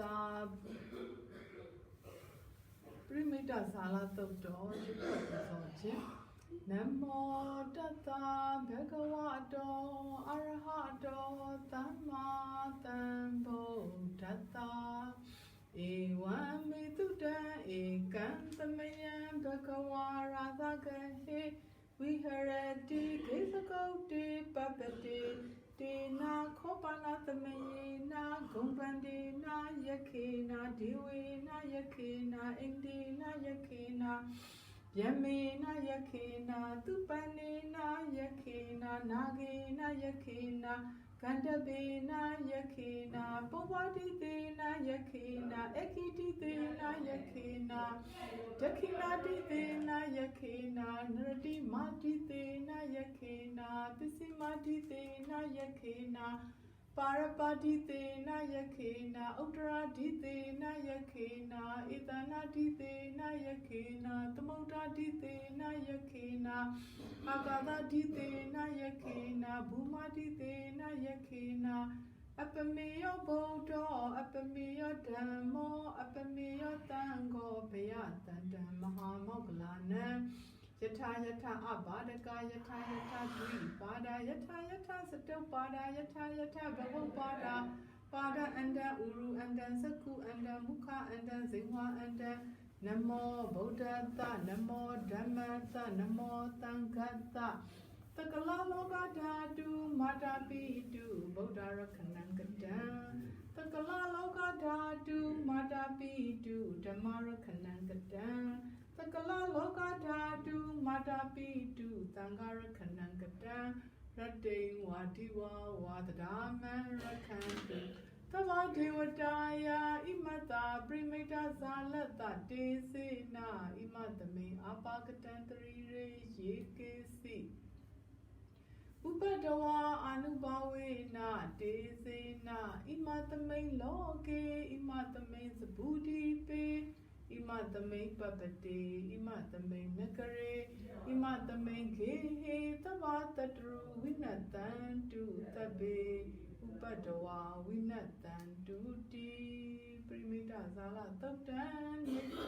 တာပရိမိတဇာလတုတ်တော်ရှိခိုးသောခြင်းနမောတတဘဂဝတောအရဟတောသမ္မာသမ္ဗုဒ္ဓတ္တဧဝံမေတုတံဧကံသမယံဘဂဝါရာသကဟေဝိဟရတိခေသကုတ်တိပပတိတေနာခောပနာသမယေနာဂုံပန္တေ နာယခေနာဒေဝေနာယခေနာဣန္ဒေနာယခေနာယမေနာယခေနာသူပန္နေနာယခေနာနာဂေနာယခေနာကန္တ ပေနာယခေနာပုပ္ပတိတေနာယခေနာအခိတိတေနာယခေနာဒခိနာတိတေနာယခေနာနရတိမာတိတေနာယခေနာပစ္စည်းမာတိတေနာယခေနာပါရပါတိတေနာယခေနာဥတ္တရာတိတေနာယခေနာဧတနာတိတေနာယခေနာသမုဒ္ဒတိတေနာယခေနာအာကာသတိတေနာယခေနာဘူမာတိတေနာယခေနာအပမေယောဗုဒ္ဓောအပမေယောဓမ္မောအပမေယောတံဃောဘယတန္တံမဟာမောဂလာနံ ယထာယထာအဘာဒကယထာယထာဒိပါဒယထာယထာစတုပါဒယထာယထာဘဝပါဒပါဒအန္တဥရုအန္တသကုအန္တမုခအန္တဇိဝအန္တနမောဗုဒ္ဓတနမောဓမ္မတနမောသံဃတတကလလောကဓာတုမာတာပိတုဗုဒ္ဓရခဏံကတံတ ကလလောကဓာတုမာတာပိတုဓမ္မရခဏံကတံသကလလောကဓာတုမာတာပိတုသံဃာရခဏံကတံရတ္တိံဝါတိဝါဝါတဒါမံရခန္တုသဗ္ဗဒေဝတာယဣမတပရိမိတဇာလတတေစေနာဣမတမေအပါကတံတရိရေယေကေစီဥပဒဝါ အနုဘဝေနတေစေနာဣမတမိန်လောကေဣမတမိန်သဗုဒိပေဣမတမိန်ပပတိဣမတမိန်မကရေဣမတမိန်ခေဟေသဗ္ဗတတရုဝိနတံတုတပေဥပဒဝါဝိနတံတုတိပရိမိတဇာလသုတ်တံနိတိတံ